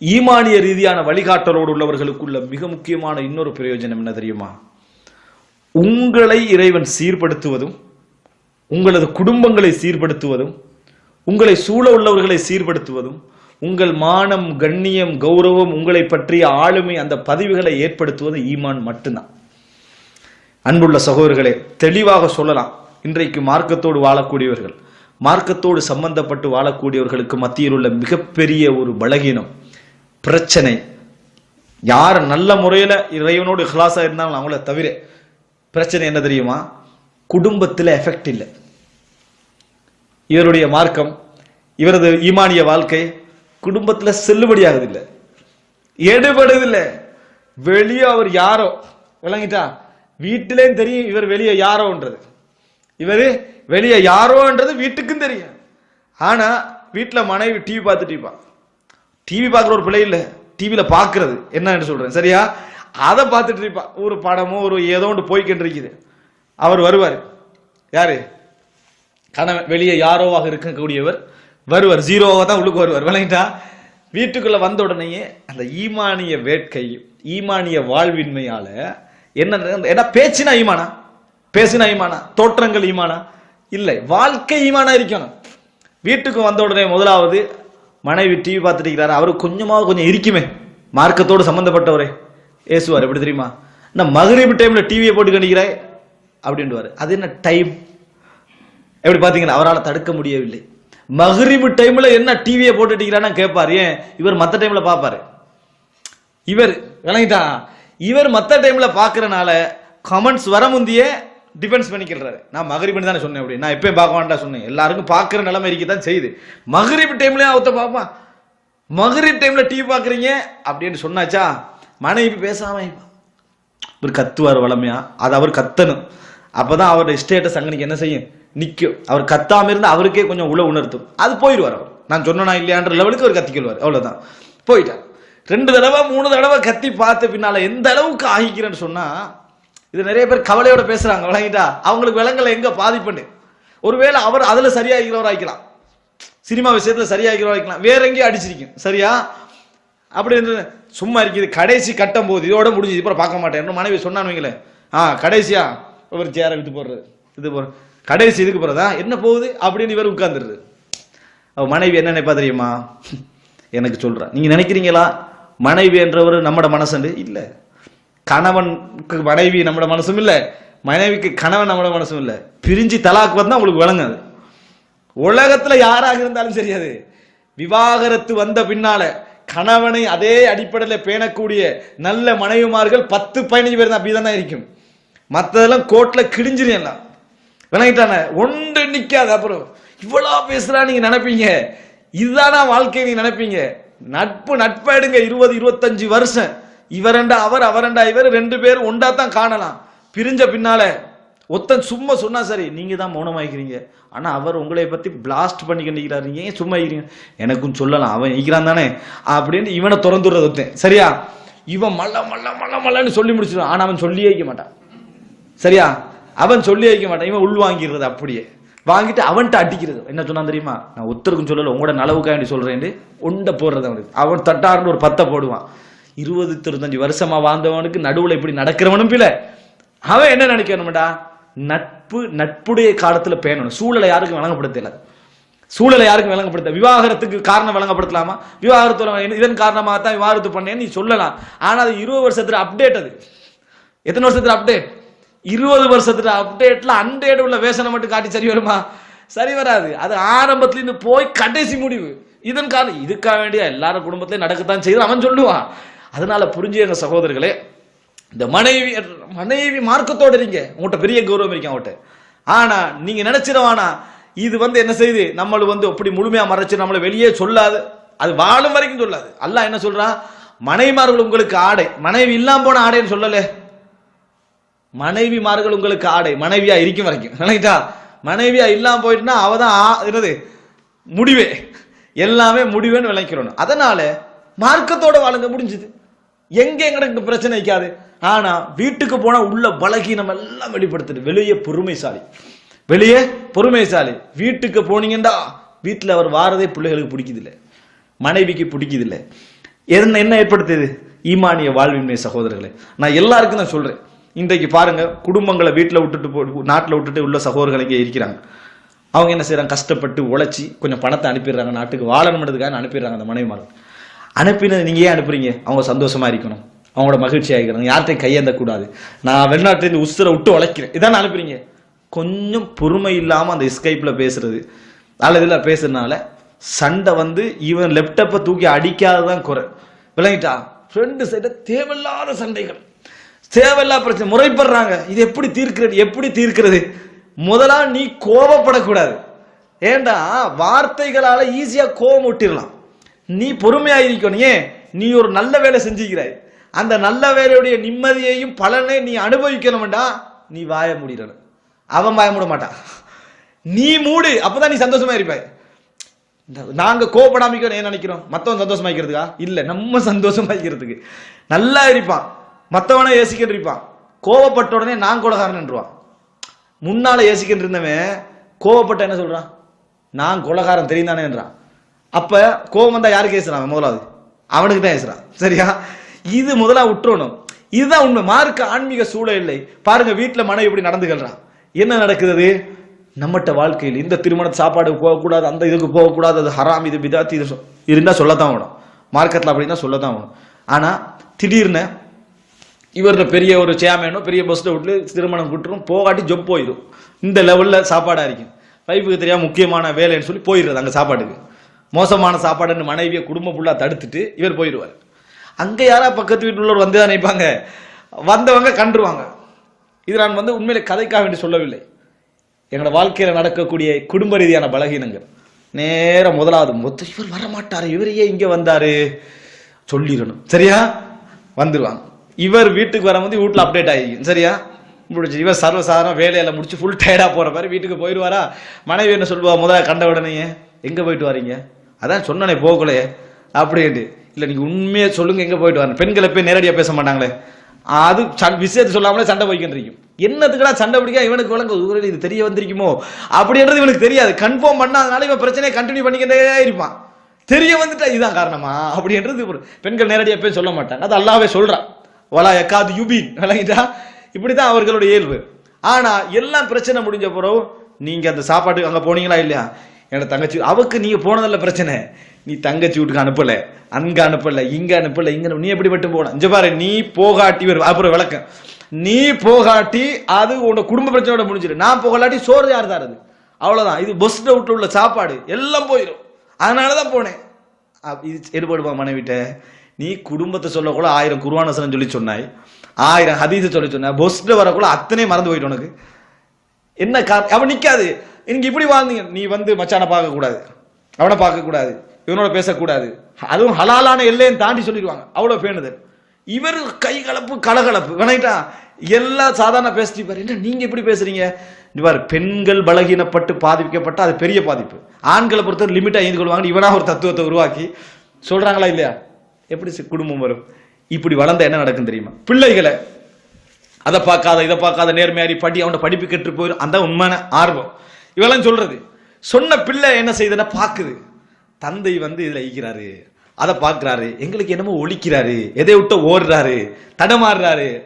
ஈமானிய ரீதியான வழிகாட்டலோடு உள்ளவர்களுக்குள்ள மிக முக்கியமான இன்னொரு பிரயோஜனம் என்ன தெரியுமா? உங்களை இறைவன் சீர்படுத்துவதும் உங்களது குடும்பங்களை சீர்படுத்துவதும் உங்களை சூழ உள்ளவர்களை சீர்படுத்துவதும் உங்கள் மானம் கண்ணியம் கௌரவம் உங்களை பற்றிய ஆளுமை அந்த பதிவுகளை ஏற்படுத்துவது ஈமான் மட்டும்தான். அன்புள்ள சகோதரர்களே தெளிவாக சொல்லலாம். இன்றைக்கு மார்க்கத்தோடு வாழக்கூடியவர்கள் மார்க்கத்தோடு சம்பந்தப்பட்டு வாழக்கூடியவர்களுக்கு மத்தியில் உள்ள மிகப்பெரிய ஒரு பலகீனம் பிரச்சனை. யார் நல்ல முறையில் இறைவனோடு இஹ்லாஸா இருந்தாலும் அவங்கள தவிர பிரச்சனை என்ன தெரியுமா? குடும்பத்தில் எஃபெக்ட் இல்லை. இவருடைய மார்க்கம் இவரது ஈமானிய வாழ்க்கை குடும்பத்தில் செல்லுபடியாகுதில்லை எடுபடுதில்லை. வெளியே அவர் யாரோ விளங்கிட்டா? வீட்டிலேயும் தெரியும் இவர் வெளியே யாரோன்றது. இவர் வெளியே யாரோன்றது வீட்டுக்கும் தெரியும். ஆனால் வீட்டில் மனைவி டிவி பார்த்துட்டு இருப்பான் டிவி பார்க்குற ஒரு பிள்ளை இல்லை. டிவியில் பார்க்கறது. என்னன்னு சொல்கிறேன் சரியா? அதை பார்த்துட்டு இருப்பா. ஒரு படமோ ஒரு ஏதோ ஒன்று போய்கிட்டு இருக்குது அவர் வருவார். யாரு? கணவன் வெளியே யாரோவாக இருக்கக்கூடியவர் வருவார். ஜீரோவாக தான் உள்ளுக்கு வருவார். விளங்கிட்டா? வீட்டுக்குள்ளே வந்த உடனேயே அந்த ஈமானிய வேட்கை ஈமானிய வாழ்வின்மையால் என்ன ஏன்னா பேச்சினா ஈமானா? பேசினா ஈமானா? தோற்றங்கள் ஈமானா? இல்லை. வாழ்க்கை ஈமானா இருக்கணும். வீட்டுக்கு வந்த உடனே முதலாவது மனைவி டிவி பார்த்துட்டு இருக்கிறாரு அவரு கொஞ்சமாக கொஞ்சம் இருக்குமே மார்க்கத்தோடு சம்பந்தப்பட்டவரே. ஏசுவார் எப்படி தெரியுமா? நான் மகரிபு டைம்ல டிவியை போட்டு கண்டிக்கிறாய்? அப்படின்டுவாரு அது என்ன டைம் எப்படி பார்த்தீங்கன்னா அவரால் தடுக்க முடியவில்லை. மகரிபு டைம்ல என்ன டிவியை போட்டுட்டீங்களான்னு கேட்பார். ஏன்? இவர் மற்ற டைம்ல பார்ப்பாரு. இவர் விளங்கிட்டா? இவர் மற்ற டைம்ல பார்க்குறனால கமெண்ட்ஸ் வர முந்தியே டிஃபென்ஸ் பண்ணிக்கிறாரு நான் மகரிபு தானே சொன்னேன் அப்படி. நான் எப்பயும் பார்க்க வேண்டாம் சொன்னேன். எல்லாருக்கும் பார்க்குற நிலைமை இருக்க தான் செய்யுது. மகரிபு டைம்லேயே அவத்த பார்ப்பான். மகரிப் டைமில் டிவி பார்க்குறீங்க அப்படின்னு சொன்னாச்சா? மனைவி பேசாம இவர் கத்துவார் வளமையா? அது அவர் கத்தணும். அப்போ தான் அவருடைய ஸ்டேட்டஸ் அங்கனிக்கு என்ன செய்யும்? நிற்கும் அவர் கத்தாம இருந்து அவருக்கே கொஞ்சம் உள்ள உணர்த்தும். அது போயிடுவார் அவர். நான் சொன்னா இல்லையான்ற லெவலுக்கு அவர் கத்திக்கொள்வார் அவ்வளோதான் போயிட்டார். ரெண்டு தடவை மூணு தடவை கத்தி பார்த்த பின்னால் எந்த அளவுக்கு ஆகிக்கிறேன்னு சொன்னால் இது நிறைய பேர் கவலையோட பேசுறாங்க விளங்கிட்டா? அவங்களுக்கு விலங்கல எங்க பாதிப்புன்னு ஒருவேளை அவர் அதுல சரியாகிறவர் ஆயிக்கலாம் சினிமா விஷயத்துல சரியாகிறவர் ஆயிக்கலாம் வேற எங்கேயும் அடிச்சிருக்கும் சரியா? அப்படி சும்மா இருக்குது. கடைசி கட்டும் போது இதோட முடிஞ்சு இப்போ பார்க்க மாட்டேன். மனைவி சொன்னான்னு வைங்களேன் ஆ கடைசியா ஒரு சேரை விட்டு போடுறது இது போற கடைசி இதுக்கு போறதா என்ன போகுது? அப்படின்னு இவர் உட்கார்ந்துருது அவ மனைவி என்ன நினைப்பா தெரியுமா? எனக்கு சொல்கிறேன் நீங்க நினைக்கிறீங்களா? மனைவி என்றவர் நம்மட மனசண்டு இல்லை. கணவனுக்கு மனைவி நம்மட மனசும் இல்லை மனைவிக்கு கணவன் நம்மட மனசும் இல்லை பிரிஞ்சு தலாக்கு வந்து உங்களுக்கு விளங்காது. உலகத்தில் யாராக இருந்தாலும் சரியாது விவாகரத்து வந்த பின்னால கணவனை அதே அடிப்படையில் பேணக்கூடிய நல்ல மனைவிமார்கள் பத்து பதினஞ்சு பேர் தான் அப்படிதான் இருக்கும். மற்றதெல்லாம் கோட்டில் கிழிஞ்சிரும் எல்லாம். விளங்கிட்டானே? ஒன்று நிற்காது அப்புறம் இவ்வளோ பேசுகிறா நீங்கள் நினைப்பீங்க. இதுதானா வாழ்க்கையை நீங்கள் நினைப்பீங்க? நட்பு நட்பாயிடுங்க இருபது இருபத்தஞ்சு வருஷம். இவரண்டா அவர் அவரண்டா இவர் ரெண்டு பேர் ஒண்டா தான் காணலாம். பிரிஞ்ச பின்னால ஒத்தன் சும்மா சொன்னா சரி நீங்க தான் மௌனமாயிக்கிறீங்க. ஆனா அவர் உங்களை பத்தி பிளாஸ்ட் பண்ணி கண்டிக்கிறாரு. நீங்க ஏன் சும்மா இருக்கிறீங்க எனக்கும் சொல்லலாம் அவன் ஈக்கிறான் தானே அப்படின்னு இவனை திறந்துடுறது ஒருத்தன் சரியா? இவன் மல்ல மல்ல மல்ல மல்லன்னு சொல்லி முடிச்சிடும் ஆனா அவன் சொல்லியே வைக்க மாட்டான். சரியா? அவன் சொல்லி வைக்க மாட்டான். இவன் உள் வாங்கிடுறது அப்படியே. வாங்கிட்டு அவன்கிட்ட அடிக்கிறது. என்ன சொன்னான் தெரியுமா? நான் ஒருத்தருக்கும் சொல்லல உங்களோட நலவுக்காண்டி சொல்றேன் உண்டை போடுறது அவனுக்கு. அவன் தட்டாருன்னு ஒரு பத்தை போடுவான். இருபது இருபத்தஞ்சு வருஷமா வாழ்ந்தவனுக்கு நடுவுல இப்படி நடக்கிறவனும் பில அவன் என்ன நினைக்கணும்டா? நட்பு நட்புடைய காலத்துல பேணணும். சூழலை யாருக்கும் வழங்கப்படுத்தல சூழலை யாருக்கும் விளங்கப்படுத்த விவாகரத்துக்கு காரணம் விளங்கப்படுத்தலாமா? விவாகரத்து இதன் காரணமாக தான் விவாகரத்து பண்ணேன்னு நீ சொல்லலாம். ஆனா அது இருபது வருஷத்துல அப்டேட் அது. எத்தனை வருஷத்துல அப்டேட் இருபது வருஷத்துல அப்டேட்ல அன்டேட் உள்ள வேஷனை மட்டும் காட்டி சரி வருமா? சரி வராது. அது ஆரம்பத்துல இருந்து போய் கடைசி முடிவு. இதன் காரணம் இதுக்காக வேண்டிய? எல்லாரும் குடும்பத்திலையும் நடக்கத்தான் செய்து அவன் சொல்லுவான். அதனால புரிஞ்சுங்க சகோதரர்களே. இந்த மனைவி மனைவி மார்க்கத்தோடு இருங்க. உங்கள்கிட்ட பெரிய கௌரவம் இருக்கு அவட்ட ஆனா நீங்க நினைச்சிடவானா இது வந்து என்ன செய்யுது நம்மளை வந்து அப்படி முழுமையா மறைச்சு நம்மளை வெளியே சொல்லாது. அது வாழும் வரைக்கும் சொல்லாது. அல்லாஹ் என்ன சொல்றான்? மனைவிமார்கள் உங்களுக்கு ஆடை. மனைவி இல்லாம போன ஆடைன்னு சொல்லலே. மனைவிமார்கள் உங்களுக்கு ஆடை. மனைவியா இருக்கும் வரைக்கும். நினைக்கிட்டா மனைவியா இல்லாம போயிட்டுனா அவ தான் ஆ- என்னது? முடிவே. எல்லாமே முடிவேன்னு விளக்கிறோம் அதனால மார்க்கத்தோட வாழுங்க முடிஞ்சுது. எங்க எங்களுக்கு பிரச்சனை வைக்காது. ஆனா வீட்டுக்கு போனா உள்ள பலகீனம் எல்லாம் வெளிப்படுத்துது. வெளியே பொறுமைசாலி. வெளியே பொறுமைசாலி. வீட்டுக்கு போனீங்கண்டா வீட்டில் அவர் வாரதே பிள்ளைகளுக்கு பிடிக்குது இல்லை மனைவிக்கு பிடிக்குது இல்ல என்ன என்ன ஏற்படுத்துது? ஈமானிய வாழ்வின்மை சகோதரர்களே நான் எல்லாருக்கும் நான் சொல்றேன். இன்றைக்கு பாருங்க குடும்பங்களை வீட்டில் விட்டுட்டு போ நாட்டில் விட்டுட்டு உள்ள சகோதரர்கள் இருக்கிறாங்க. அவங்க என்ன செய்கிறாங்க கஷ்டப்பட்டு உழைச்சி கொஞ்சம் பணத்தை அனுப்பிடுறாங்க. நாட்டுக்கு வாழணுன்றதுக்காக அனுப்பிடுறாங்க அந்த மனைவிமார்கள். அனுப்பினது நீங்கள் ஏன் அனுப்புறீங்க? அவங்க சந்தோஷமாக இருக்கணும். அவங்களோட மகிழ்ச்சி ஆகிக்கணும். யார்கிட்டையும் கையேந்த கூடாது. நான் வெளிநாட்டிலேருந்து உசுரை விட்டு உழைக்கிறேன். இதான் அனுப்புறீங்க? கொஞ்சம் பொறுமை இல்லாமல் அந்த ஸ்கைப்பில் பேசுறது. அல்லது இதில் பேசுறதுனால சண்டை வந்து இவன் லெப்டப்பை தூக்கி அடிக்காததான் குறை. விளங்கிட்டா? ஃப்ரெண்டு சைட தேவையில்லாத சண்டைகள். தேவையில்லாத பிரச்சனை. முறைப்படுறாங்க. இது எப்படி தீர்க்கிறது? எப்படி தீர்க்கிறது? முதலா நீ கோபப்படக்கூடாது ஏண்டா? வார்த்தைகளால் ஈஸியாக கோபம் விட்டிடலாம் நீ பொறுமையா இருக்கணும். ஏன்? நீ ஒரு நல்ல வேலை செஞ்சுக்கிறாய். அந்த நல்ல வேலையுடைய நிம்மதியையும் பலனை நீ அனுபவிக்கணும்டா. நீ வாய முடியல அவன் வாய மூட மாட்டான். நீ மூடு. அப்பதான் நீ சந்தோஷமா இருப்பாய். நாங்க கோபடாமிக்க ஏன் நினைக்கிறோம்? மத்தவன் சந்தோஷமா இருக்கிறதுக்கா? இல்ல நம்ம சந்தோஷமா இருக்கிறதுக்கு. நல்லா இருப்பான். மத்தவனை ஏசிக்கிட்டு இருப்பான். கோவப்பட்ட உடனே நான் கொலகாரன்ன்றான் முன்னால ஏசிக்கிட்டு இருந்தவன் கோவப்பட்ட என்ன சொல்றான்? நான் கொலகாரன் தெரியும் தானேன்றான் அப்ப கோவம் வந்தா யாருக்கு ஏசுறான் முதலாவது. அவனுக்கு தான் ஏசுறான் சரியா? இது முதலா விட்டுறணும் இதுதான் உண்மை. மார்க்க ஆன்மீக சூழல் இல்லை. பாருங்க வீட்டுல மனைவி இப்படி நடந்துக்கிறான் என்ன நடக்குது? நம்மகிட்ட வாழ்க்கையில் இந்த திருமண சாப்பாடு போகக்கூடாது அந்த இதுக்கு போகக்கூடாது அது ஹராம் இது பிதாத்தி இது சொ- சொல்லத்தான் வேணும். மார்க்கெட்ல அப்படின்னா சொல்லத்தான் வேணும். ஆனால் திடீர்னு இவர்கிட்ட பெரிய ஒரு சேமையனும் பெரிய பஸ்ஸில் விட்டு திருமணம் விட்டுரும் போகாட்டி ஜொப் போயிடும் இந்த லெவலில் சாப்பாடாக இருக்கும் வைஃபுக்கு தெரியாமல் முக்கியமான வேலைன்னு சொல்லி போயிடுறது அங்கே சாப்பாட்டுக்கு. மோசமான சாப்பாடுன்னு மனைவியை குடும்பம் ஃபுல்லாக தடுத்துட்டு இவர் போயிடுவார். அங்கே யாரா பக்கத்து வீட்டில் உள்ளவர் வந்து தான் நினைப்பாங்க? வந்தவங்க கண்டுருவாங்க. இது நான் வந்து உண்மையில் கதைக்காக வேண்டி சொல்லவில்லை. எங்களோட வாழ்க்கையில் நடக்கக்கூடிய குடும்ப ரீதியான பலகீனங்கள். நேரம் முதலாவது. மொத்த இவர் வரமாட்டார். இவர் ஏன் இங்கே வந்தார். சொல்லிடணும். சரியா? வந்துடுவாங்க இவர் வீட்டுக்கு வரும்போது வீட்டில் அப்டேட் ஆகிக்கும் சரியா? முடிச்சு இவர் சர்வசாதாரண வேலையில் முடிச்சு ஃபுல் டயர்டாக போகிற மாதிரி வீட்டுக்கு போயிடுவாரா? மனைவி என்ன சொல்லுவா? முதல்ல கண்ட உடனே எங்கே போயிட்டு வரீங்க? அதான் சொன்னனே போகலையே அப்படின்ட்டு. இல்லை நீங்கள் உண்மையை சொல்லுங்க எங்கே போயிட்டு வரணும் பெண்களை போய் நேரடியாக பேச மாட்டாங்களே. அது விஷயத்தை சொல்லாமலே சண்டை போய்க்கின்றிருக்கும். என்னத்துக்குடா சண்டை பிடிக்க இவனுக்கு விளங்க ஊரில் இது தெரிய வந்திருக்குமோ? அப்படின்றது இவனுக்கு தெரியாது. கன்ஃபார்ம் பண்ணாதனால இவன் பிரச்சனையை கண்டினியூ பண்ணிக்கிட்டே இருப்பான். தெரிய வந்துட்டா இதுதான் காரணமா? அப்படின்றது பெண்கள் நேரடியாக போய் சொல்ல மாட்டாங்க. அது அல்லாவே சொல்கிறான் வலா எக்காது யுபீன். விளங்கிட்டா? இப்படிதான் அவர்களுடைய இயல்பு. ஆனால் எல்லாம் பிரச்சனை முடிஞ்ச பிறகு நீங்கள் அந்த சாப்பாட்டுக்கு அங்கே போனீங்களா இல்லையா? என்னோட தங்கச்சி அவக்கு நீங்கள் போனதில்ல பிரச்சனை. நீ தங்கச்சி வீட்டுக்கு அனுப்பலை. அங்க அனுப்பலை இங்கே அனுப்பலை இங்கே நீ எப்படி மட்டும் போன? இங்கே பாரு நீ போகாட்டி வரும் அப்புறம் விளக்கம். நீ போகாட்டி அது உன்னோட குடும்ப பிரச்சனையோட முடிஞ்சிடும் நான் போகலாட்டி சோறு யார் தாருது? அவ்வளோதான் இது பஸ் டவுட்டில் உள்ள சாப்பாடு. எல்லாம் போயிடும் அதனால தான் போனேன். இது எடுபடுவா மனைவிட்ட? நீ குடும்பத்தை சொல்லக்கூட ஆயிரம் குருவானசனம் சொல்லி சொன்னாய். ஆயிரம் ஹதீஸை சொல்லி சொன்னாய். பஸ்ஸில் வரக்குள்ள அத்தனை மறந்து போயிட்டு உனக்கு. என்ன காரணம் அவன் நிற்காது இங்கே இப்படி வாழ்ந்தீங்க நீ வந்து மச்சானை பார்க்கக்கூடாது. அவனை பார்க்கக்கூடாது. இவனோட பேசக்கூடாது. அதுவும் ஹலாலான எல்லையும் தாண்டி சொல்லிடுவாங்க. அவ்வளோ பேணுதல் இவர் கை கலப்பு கலகலப்பு வேணாயிட்டா எல்லாம் சாதாரண பேசிட்டு பாரு. என்ன நீங்கள் எப்படி பேசுறீங்க? இது பாரு பெண்கள் பலகீனப்பட்டு பாதிக்கப்பட்ட அது பெரிய பாதிப்பு. ஆண்களை பொறுத்தவரை லிமிட்டாக எழுந்து கொள்வாங்க இவனாக ஒரு தத்துவத்தை உருவாக்கி சொல்கிறாங்களா இல்லையா? எப்படி குடும்பம் வரும். இப்படி வளர்ந்த என்ன நடக்கும் தெரியுமா? பிள்ளைகளை அதை பார்க்காத இதை பார்க்காத நேர்மையாரி படி அவனோட படிப்பு கெட்டு போயிடும் அந்த உண்மையான ஆர்வம். இவெல்லாம் சொல்றது. சொன்ன பிள்ளை என்ன செய்யுதுன்னா பார்க்குது. தந்தை வந்து இதில் ஈக்கிறாரு அதை பார்க்குறாரு. எங்களுக்கு என்னமோ ஒழிக்கிறாரு. எதை விட்டு ஓடுறாரு? தடமாறுறாரு.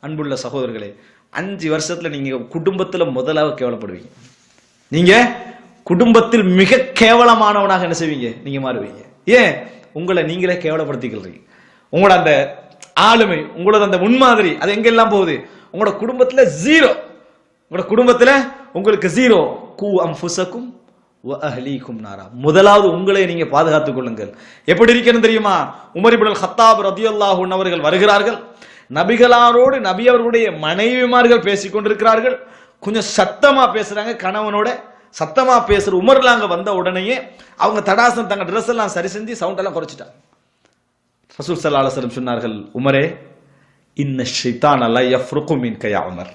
அன்புள்ள சகோதரர்களே அஞ்சு வருஷத்தில் நீங்கள் குடும்பத்தில் முதலாக கேவலப்படுவீங்க. நீங்கள் குடும்பத்தில் மிக கேவலமானவனாக என்ன செய்வீங்க? நீங்கள் மாறுவீங்க. ஏன்? உங்களை நீங்களே கேவலப்படுத்திக்கிறீங்க. உங்களோட அந்த ஆளுமை உங்களோட அந்த முன்மாதிரி அது எங்கெல்லாம் போகுது? உங்களோட குடும்பத்துல ஜீரோ உங்களோட குடும்பத்துல உங்களுக்கு ஜீரோ கூ அம்புசக்கும் அஹ்லீக்கும் நாரா. முதலாவது உங்களை நீங்க பாதுகாத்துக் கொள்ளுங்கள். எப்படி இருக்கணும் தெரியுமா? உமர் இப்னுல் ஹத்தாப் ரதியல்லாஹு அவர்கள் வருகிறார்கள். நபிகளாரோடு நபி அவர்களுடைய மனைவிமார்கள் பேசிக் கொண்டிருக்கிறார்கள். கொஞ்சம் சத்தமா பேசுறாங்க கணவனோட சத்தமா பேசுற உமர்ல அங்க வந்த உடனேயே அவங்க தடாசம் தங்க ட்ரெஸ் எல்லாம் சரி செஞ்சு சவுண்ட் எல்லாம் குறைச்சிட்டாங்க. ரசூல் சல்லா அலுவலம் சொன்னார்கள் உமரே இன்ன ஷைத்தான் அல்ல யஃப்ருகு மீன் யா உமர்.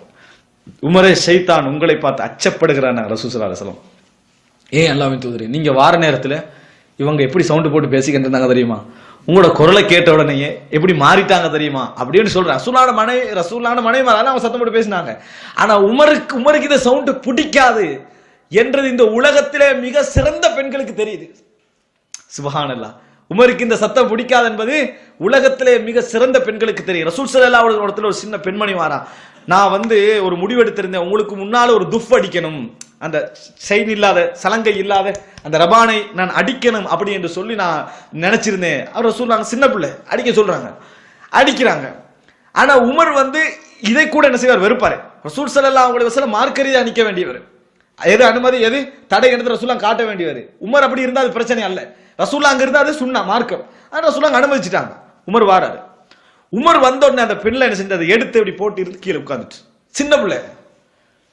உமரே ஷைத்தான் உங்களை பார்த்து அச்சப்படுகிறான் ரசூல் சல்லா அலுவலம் ஏன் அல்லாவின் தூதரே நீங்க வார நேரத்தில் இவங்க எப்படி சவுண்டு போட்டு பேசிக்கிட்டு இருந்தாங்க தெரியுமா? உங்களோட குரலை கேட்ட உடனேயே எப்படி மாறிட்டாங்க தெரியுமா? அப்படின்னு சொல்றேன் ரசூலான மனை ரசூலான மனைவி மேல அவன் சத்தம் போட்டு பேசினாங்க. ஆனா உமருக்கு உமருக்கு இந்த சவுண்டு பிடிக்காது என்றது இந்த உலகத்திலே மிக சிறந்த பெண்களுக்கு தெரியுது. சுபஹானல்லா உமருக்கு இந்த சத்தம் பிடிக்காது என்பது உலகத்திலே மிக சிறந்த பெண்களுக்கு தெரியும். ரசூல் சல்லா இடத்துல ஒரு சின்ன பெண்மணி வாரா. நான் வந்து ஒரு முடிவெடுத்திருந்தேன் உங்களுக்கு முன்னால ஒரு துஃப் அடிக்கணும். அந்த செயின் இல்லாத சலங்கை இல்லாத அந்த ரபானை நான் அடிக்கணும் அப்படி என்று சொல்லி நான் நினைச்சிருந்தேன். அவர் சொல்றாங்க சின்ன பிள்ளை. அடிக்க சொல்றாங்க. அடிக்கிறாங்க. ஆனா உமர் வந்து இதை கூட என்ன செய்வார்? வெறுப்பாரு. ரசூல் ஸல்லல்லாஹு அலைஹி வஸல்லம் மார்க்கரீதியா அணிக்க வேண்டியவர். எது அனுமதி எது? தடை எடுத்து ரசூலா காட்ட வேண்டியவர். உமர் அப்படி இருந்தால் அது பிரச்சனை அல்ல. ரசூல்லா அங்க இருந்தா அது சுண்ணா மார்க்கம். ஆனால் ரசூலா அனுமதிச்சிட்டாங்க. உமர் வாராரு. உமர் வந்த உடனே அந்த பெண்ணில் என்ன செஞ்சது? எடுத்து இப்படி போட்டு இருந்து கீழே உட்காந்துட்டு சின்ன பிள்ளை.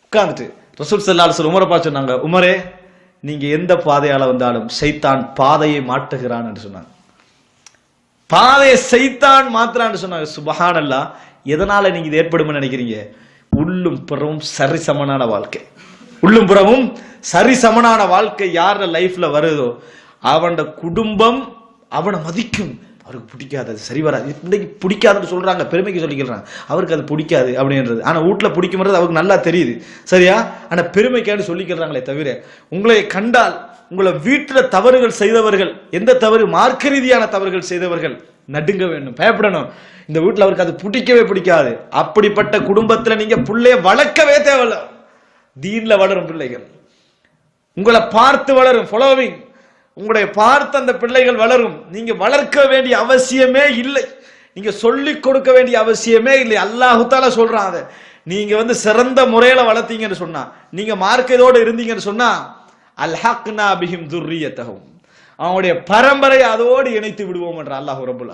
உட்காந்துட்டு ரசூல் செல்லால் சொல் உமரை பார்த்து சொன்னாங்க உமரே நீங்க எந்த பாதையால வந்தாலும் சைத்தான் பாதையை மாட்டுகிறான் என்று சொன்னாங்க. பாதையை சைத்தான் மாத்திரான்னு சொன்னாங்க. சுபஹானல்லா எதனால நீங்க இது ஏற்படும் நினைக்கிறீங்க? உள்ளும் பிறவும் சரிசமனான வாழ்க்கை. உள்ளும் புறமும் சரிசமனான வாழ்க்கை யார லைஃப்ல வருதோ அவனோட குடும்பம் அவனை மதிக்கும். அவருக்கு பிடிக்காது அது சரி வராது. இன்னைக்கு பிடிக்காதுன்னு சொல்கிறாங்க பெருமைக்கு சொல்லிக்கிறாங்க. அவருக்கு அது பிடிக்காது அப்படின்றது. ஆனால் வீட்டில் பிடிக்கும்ன்றது அவருக்கு நல்லா தெரியுது. சரியா? ஆனால் பெருமைக்காண்டு சொல்லிக்கிறாங்களே தவிர உங்களை கண்டால் உங்களை வீட்டில் தவறுகள் செய்தவர்கள் எந்த தவறு மார்க்க ரீதியான தவறுகள் செய்தவர்கள் நடுங்க வேண்டும் பயப்படணும். இந்த வீட்டில் அவருக்கு அது பிடிக்கவே பிடிக்காது. அப்படிப்பட்ட குடும்பத்தில் நீங்கள் பிள்ளைய வளர்க்கவே தேவையில்ல. தீன்ல வளரும் பிள்ளைகள். உங்களை பார்த்து வளரும் ஃபாலோவிங் உங்களுடைய பார்த்து அந்த பிள்ளைகள் வளரும். நீங்க வளர்க்க வேண்டிய அவசியமே இல்லை. நீங்க சொல்லிக் கொடுக்க வேண்டிய அவசியமே இல்லை. அல்லாஹுத்தால சொல்றான் அதை. நீங்க வந்து சிறந்த முறையில வளர்த்தீங்கன்னு சொன்னா நீங்க மார்க்கத்தோடு இருந்தீங்கன்னு சொன்னா அல்ஹக்னா பிஹிம் துர்ரியத்தகும் அவனுடைய பரம்பரை அதோடு இணைத்து விடுவோம் என்ற அல்லாஹ் ரபுல்